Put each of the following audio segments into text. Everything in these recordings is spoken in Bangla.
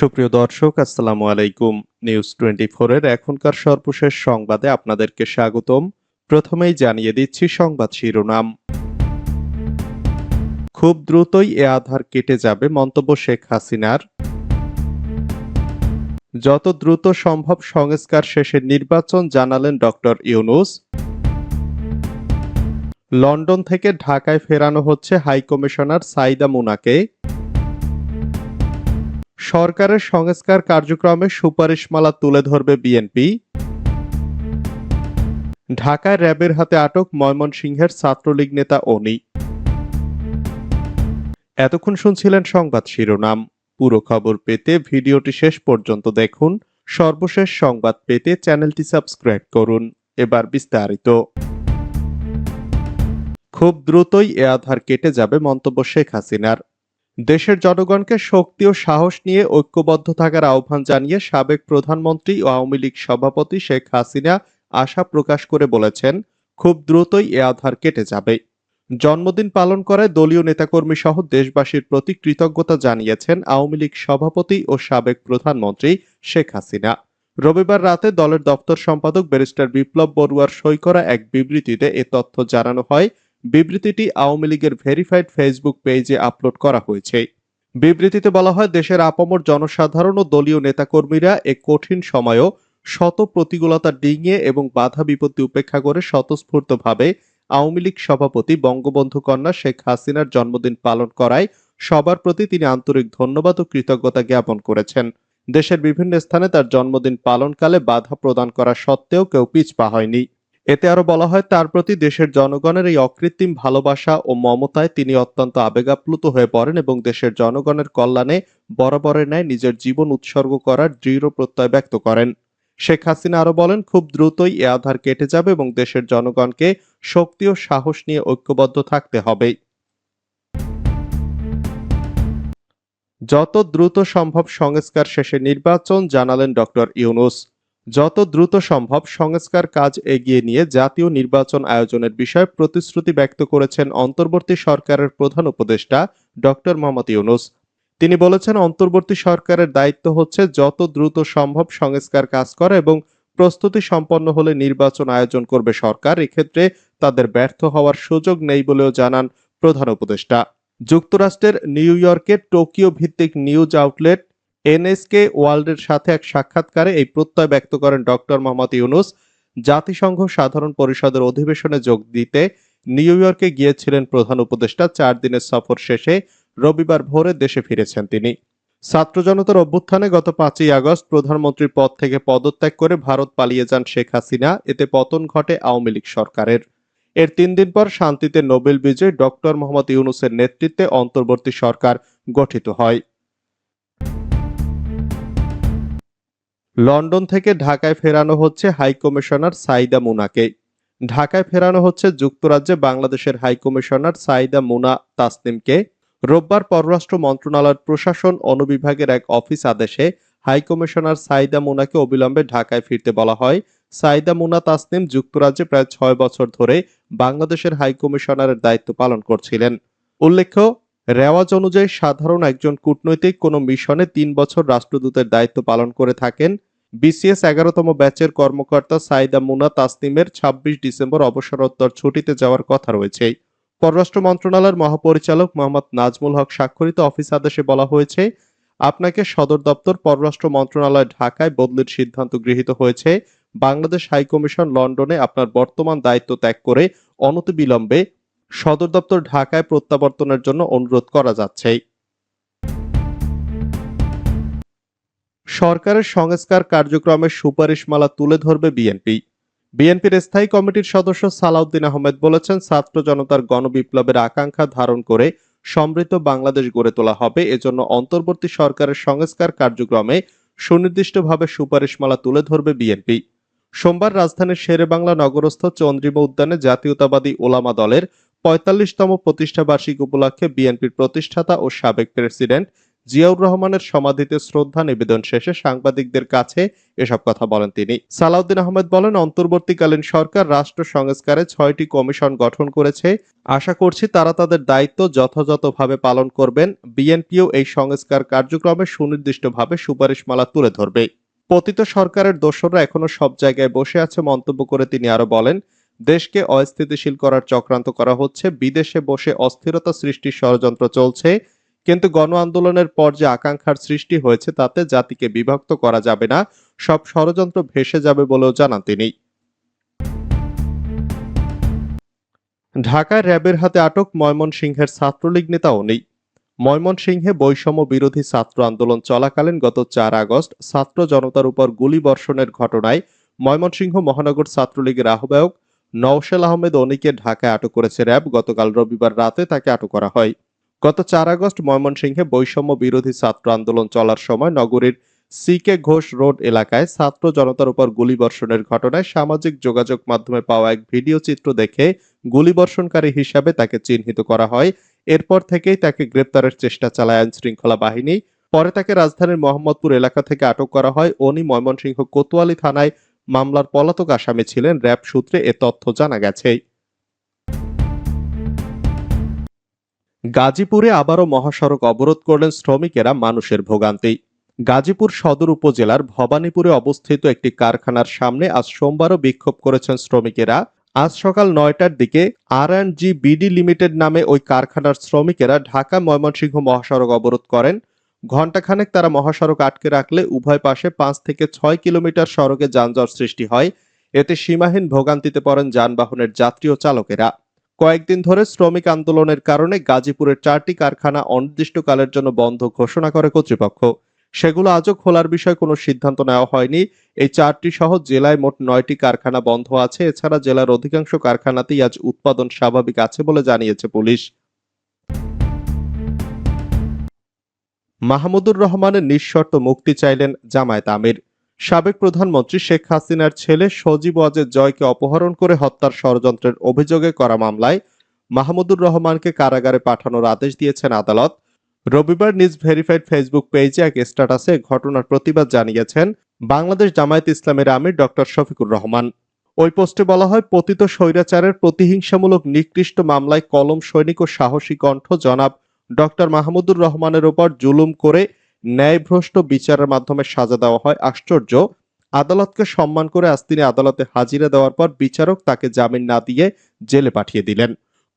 সুপ্রিয় দর্শক, আসসালামু আলাইকুম। নিউজ টোয়েন্টি এর এখনকার সর্বশেষ সংবাদে আপনাদেরকে স্বাগতম। প্রথমেই জানিয়ে দিচ্ছি সংবাদ শিরোনাম। খুব দ্রুতই এ আধার কেটে যাবে মন্তব্য শেখ হাসিনার। যত দ্রুত সম্ভব সংস্কার শেষে নির্বাচন জানালেন ডক্টর ইউনুস। লন্ডন থেকে ঢাকায় ফেরানো হচ্ছে হাইকমিশনার সাইদা মুনাকে। সরকারের সংস্কার কার্যক্রমে সুপারিশমালা তুলে ধরবে বিএনপি। ঢাকায় র্যাবের হাতে আটক ময়মনসিংহের ছাত্রলীগ নেতা অনি। এতক্ষণ শুনছিলেন সংবাদ শিরোনাম। পুরো খবর পেতে ভিডিওটি শেষ পর্যন্ত দেখুন। সর্বশেষ সংবাদ পেতে চ্যানেলটি সাবস্ক্রাইব করুন। এবার বিস্তারিত। খুব দ্রুতই এ আধার কেটে যাবে মন্তব্য শেখ হাসিনার। দেশের জনগণকে শক্তি ও সাহস নিয়ে ঐক্যবদ্ধ থাকার আহ্বান জানিয়ে সাবেক প্রধানমন্ত্রী ও আওয়ামী লীগ সভাপতি শেখ হাসিনা আশা প্রকাশ করে বলেছেন, খুব দ্রুতই এ আধার কেটে যাবে। জন্মদিন পালন করায় দলীয় নেতাকর্মী সহ দেশবাসীর প্রতি কৃতজ্ঞতা জানিয়েছেন আওয়ামী লীগ সভাপতি ও সাবেক প্রধানমন্ত্রী শেখ হাসিনা। রবিবার রাতে দলের দপ্তর সম্পাদক ব্যারিস্টার বিপ্লব বড়ুয়ার সই করা এক বিবৃতিতে এ তথ্য জানানো হয় বিবৃতিটি আওয়ামী লীগের ভেরিফাইড ফেসবুক পেজে আপলোড করা হয়েছে। বিবৃতিতে বলা হয়, দেশের আপামর জনসাধারণ ও দলীয় নেতাকর্মীরা এ কঠিন সময়ও শত প্রতিকূলতা ডিঙিয়ে এবং বাধা বিপত্তি উপেক্ষা করে স্বতঃস্ফূর্তভাবে আওয়ামী লীগ সভাপতি বঙ্গবন্ধু কন্যা শেখ হাসিনার জন্মদিন পালন করায় সবার প্রতি তিনি আন্তরিক ধন্যবাদ ও কৃতজ্ঞতা জ্ঞাপন করেছেন। দেশের বিভিন্ন স্থানে তার জন্মদিন পালনকালে বাধা প্রদান করা সত্ত্বেও কেউ পিছপা হয়নি। এতে আরও বলা হয়, তার প্রতি দেশের জনগণের এই অকৃত্রিম ভালোবাসা ও মমতায় তিনি অত্যন্ত আবেগাপ্লুত হয়ে পড়েন এবং দেশের জনগণের কল্যাণে বরাবরের ন্যায় নিজের জীবন উৎসর্গ করার দৃঢ় প্রত্যয় ব্যক্ত করেন। শেখ হাসিনা আরও বলেন, খুব দ্রুতই এ আধার কেটে যাবে এবং দেশের জনগণকে শক্তি ও সাহস নিয়ে ঐক্যবদ্ধ থাকতে হবে। যত দ্রুত সম্ভব সংস্কার শেষে নির্বাচন, জানালেন ডক্টর ইউনুস। যত দ্রুত সম্ভব সংস্কার কাজ এগিয়ে নিয়ে জাতীয় নির্বাচন আয়োজনের বিষয়ে প্রতিশ্রুতি ব্যক্ত করেছেন অন্তর্বর্তী সরকারের প্রধান উপদেষ্টা ডক্টর মোহাম্মদ ইউনুস। তিনি বলেছেন, অন্তর্বর্তী সরকারের দায়িত্ব হচ্ছে যত দ্রুত সম্ভব সংস্কার কাজ করা এবং প্রস্তুতি সম্পন্ন হলে নির্বাচন আয়োজন করবে সরকার। এক্ষেত্রে তাদের ব্যর্থ হওয়ার সুযোগ নেই বলেও জানান প্রধান উপদেষ্টা। যুক্তরাষ্ট্রের নিউ ইয়র্কে টোকিও ভিত্তিক নিউজ আউটলেট এনএসকে ওয়ার্ল্ডের সাথে এক সাক্ষাৎকারে এই প্রত্যয় ব্যক্ত করেন ডক্টর মোহাম্মদ ইউনুস। জাতিসংঘ সাধারণ পরিষদের অধিবেশনে যোগ দিতে নিউ ইয়র্কে গিয়েছিলেন প্রধান উপদেষ্টা। চার দিনের সফর শেষে রবিবার ভোরে দেশে ফিরেছেন তিনি। ছাত্র জনতার অভ্যুত্থানে গত পাঁচই আগস্ট প্রধানমন্ত্রীর পদ থেকে পদত্যাগ করে ভারত পালিয়ে যান শেখ হাসিনা। এতে পতন ঘটে আওয়ামী লীগ সরকারের। এর তিন দিন পর শান্তিতে নোবেল বিজয়ী ডক্টর মোহাম্মদ ইউনুসের নেতৃত্বে অন্তর্বর্তী সরকার গঠিত হয়। লন্ডন থেকে ঢাকায় ফেরানো হচ্ছে হাইকমিশনার সাইদা মুনাকে। ঢাকায় ফেরানো হচ্ছে যুক্তরাজ্যে বাংলাদেশের হাইকমিশনার সাইদা মুনা তাসনিমকে। রোববার পররাষ্ট্র মন্ত্রণালয়ের প্রশাসন অনুবিভাগের এক অফিস আদেশে হাইকমিশনার সাইদা মুনাকে অবিলম্বে ঢাকায় ফিরতে বলা হয়। সাইদা মুনা তাসনিম যুক্তরাজ্যে প্রায় ছয় বছর ধরে বাংলাদেশের হাইকমিশনারের দায়িত্ব পালন করছিলেন। উল্লেখ্য রেওয়াজ অনুযায়ী সাধারণ একজন কূটনৈতিক কোনো মিশনে তিন বছর রাষ্ট্রদূতের দায়িত্ব পালন করে থাকেন। বিসিএস এগারোতম ব্যাচের কর্মকর্তা সাইদা মুনা তাসনিমের ছাব্বিশ ডিসেম্বর অবসরোত্তর ছুটিতে যাওয়ার কথা রয়েছে। পররাষ্ট্র মন্ত্রণালয়ের মহাপরিচালক মোহাম্মদ নাজমুল হক স্বাক্ষরিত অফিস আদেশে বলা হয়েছে, আপনাকে সদর দপ্তর পররাষ্ট্র মন্ত্রণালয় ঢাকায় বদলির সিদ্ধান্ত গৃহীত হয়েছে। বাংলাদেশ হাইকমিশন লন্ডনে আপনার বর্তমান দায়িত্ব ত্যাগ করে অনতিবিলম্বে সদর দপ্তর ঢাকায় প্রত্যাবর্তনের জন্য অনুরোধ করা যাচ্ছে। সরকারের সংস্কার কার্যক্রমের সুপারিশমালা তুলে ধরবে বিএনপি। বিএনপির স্থায়ী কমিটির সদস্য সালাউদ্দিন আহমেদ বলেছেন, ছাত্র জনতার গণবিপ্লবের আকাঙ্ক্ষা ধারণ করে সমৃদ্ধ বাংলাদেশ গড়ে তোলা হবে। এজন্য অন্তর্বর্তী সরকারের সংস্কার কার্যক্রমে সুনির্দিষ্টভাবে সুপারিশমালা তুলে ধরবে বিএনপি। সোমবার রাজধানীর শেরেবাংলা নগরস্থ চন্দ্রিমা উদ্যানে জাতীয়তাবাদী ওলামা দলের পঁয়তাল্লিশতম প্রতিষ্ঠা বার্ষিকী উপলক্ষে বিএনপির প্রতিষ্ঠাতা ও সাবেক প্রেসিডেন্ট জিয়াউর রহমানের সমাধিতে শ্রদ্ধা নিবেদন শেষে সাংবাদিকদের কাছে এসব কথা বলেন তিনি। সালাউদ্দিন আহমেদ বলেন, অন্তর্বর্তীকালীন সরকার রাষ্ট্র সংস্কারে ছয়টি কমিশন গঠন করেছে। আশা করছি তারা তাদের দায়িত্ব যথাযথভাবে পালন করবেন। বিএনপিও এই সংস্কার কার্যক্রমে সুনির্দিষ্টভাবে সুপারিশমালা তুলে ধরবে। পতিত সরকারের দোসররা এখনও সব জায়গায় বসে আছে মন্তব্য করে তিনি আরও বলেন দেশকে অস্থিতিশীল করার চক্রান্ত করা হচ্ছে, বিদেশে বসে অস্থিরতা সৃষ্টির ষড়যন্ত্র চলছে, কিন্তু গণ আন্দোলনের পর যে আকাঙ্ক্ষার সৃষ্টি হয়েছে তাতে জাতিকে বিভক্ত করা যাবে না, সব ষড়যন্ত্র ভেসে যাবে বলেও জানান তিনি। ঢাকায় র্যাবের হাতে আটক ময়মনসিংহের ছাত্রলীগ নেতা নেই। ময়মনসিংহে বৈষম্য বিরোধী ছাত্র আন্দোলন চলাকালীন গত চার আগস্ট ছাত্র জনতার উপর গুলি বর্ষণের ঘটনায় ময়মনসিংহ মহানগর ছাত্রলীগের আহ্বায়ক নওশেল আহমেদ অনিকে ঢাকায় আটক করেছে র্যাব। গতকাল রবিবার রাতে তাকে আটক করা হয়। গত চার আগস্ট ময়মনসিংহে বৈষম্য বিরোধী ছাত্র আন্দোলন চলার সময় নগরীর সিকে ঘোষ রোড এলাকায় ছাত্র জনতার উপর গুলিবর্ষণের ঘটনায় সামাজিক যোগাযোগ মাধ্যমে পাওয়া এক ভিডিও চিত্র দেখে গুলিবর্ষণকারী হিসাবে তাকে চিহ্নিত করা হয়। এরপর থেকেই তাকে গ্রেপ্তারের চেষ্টা চালায় আইন শৃঙ্খলা বাহিনী। পরে তাকে রাজধানীর মোহাম্মদপুর এলাকা থেকে আটক করা হয়। উনি ময়মনসিংহ কোতোয়ালি থানায় মামলার পলাতক আসামি ছিলেন র্যাব সূত্রে এ তথ্য জানা গেছে। গাজীপুরে আবারও মহাসড়ক অবরোধ করলেন শ্রমিকেরা মানুষের ভোগান্তি। গাজীপুর সদর উপজেলার ভবানীপুরে অবস্থিত একটি কারখানার সামনে আজ সোমবারও বিক্ষোভ করেছেন শ্রমিকেরা। আজ সকাল নয়টার দিকে R and G BD limited নামে ওই কারখানার শ্রমিকেরা ঢাকা ময়মনসিংহ মহাসড়ক অবরোধ করেন। ঘণ্টাখানেক তারা মহাসড়ক আটকে রাখলে উভয় পাশে পাঁচ থেকে ছয় কিলোমিটার সড়কে যানজট সৃষ্টি হয়। এতে সীমাহীন ভোগান্তিতে পড়েন যানবাহনের যাত্রী ও চালকেরা। কয়েকদিন ধরে শ্রমিক আন্দোলনের কারণে গাজীপুরের চারটি কারখানা অনির্দিষ্টকালের জন্য বন্ধ ঘোষণা করে কর্তৃপক্ষ। সেগুলো আজও খোলার বিষয়ে কোনো সিদ্ধান্ত নেওয়া হয়নি। এই চারটি সহ জেলায় মোট নয়টি কারখানা বন্ধ আছে। এছাড়া জেলার অধিকাংশ কারখানাতেই আজ উৎপাদন স্বাভাবিক আছে বলে জানিয়েছে পুলিশ। মাহমুদুর রহমানের নিঃশর্ত মুক্তি চাইলেন জামায়াত আমির। সাবেক প্রধানমন্ত্রী শেখ হাসিনার ছেলে সজীব ওয়াজেদ জয়কে অপহরণ করে হত্যার ষড়যন্ত্রের অভিযোগে করা মামলায় মাহমুদুর রহমানকে কারাগারে পাঠানোর আদেশ দিয়েছেন আদালত। রবিবার নিজ ভেরিফাইড ফেসবুক পেজে এক স্ট্যাটাসে ঘটনার প্রতিবাদ জানিয়েছেন বাংলাদেশ জামায়াত ইসলামের আমির ডক্টর শফিকুর রহমান। ওই পোস্টে বলা হয়, পতিত স্বৈরাচারের প্রতিহিংসামূলক নিকৃষ্ট মামলায় কলম সৈনিক ও সাহসী কণ্ঠ জনাব ডক্টর মাহমুদুর রহমানের ওপর জুলুম করে ন্যায়ভ্রষ্ট বিচারের মাধ্যমে সাজা দেওয়া হয়। আশ্চর্য, আদালতকে সম্মান করে আজ তিনি আদালতে হাজিরা দেওয়ার পর বিচারক তাকে জামিন না দিয়ে জেলে পাঠিয়ে দিলেন।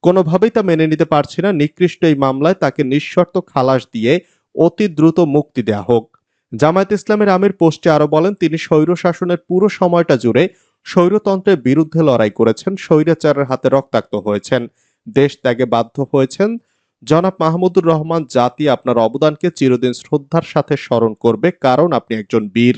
কোনোভাবেই তা মেনে নিতে পারছি না। নিকৃষ্ট এই মামলায় তাকে নিঃশর্ত খালাস দিয়ে অতি দ্রুত মুক্তি দেয়া হোক। জামায়াত ইসলামের আমির পোস্টে আরও বলেন, তিনি স্বৈর শাসনের পুরো সময়টা জুড়ে স্বৈরতন্ত্রের বিরুদ্ধে লড়াই করেছেন, স্বৈরাচারের হাতে রক্তাক্ত হয়েছেন। দেশ ত্যাগে বাধ্য হয়েছেন জনাব মাহমুদুর রহমান জাতি আপনার অবদানকে চিরদিন শ্রদ্ধার সাথে স্মরণ করবে, কারণ আপনি একজন বীর।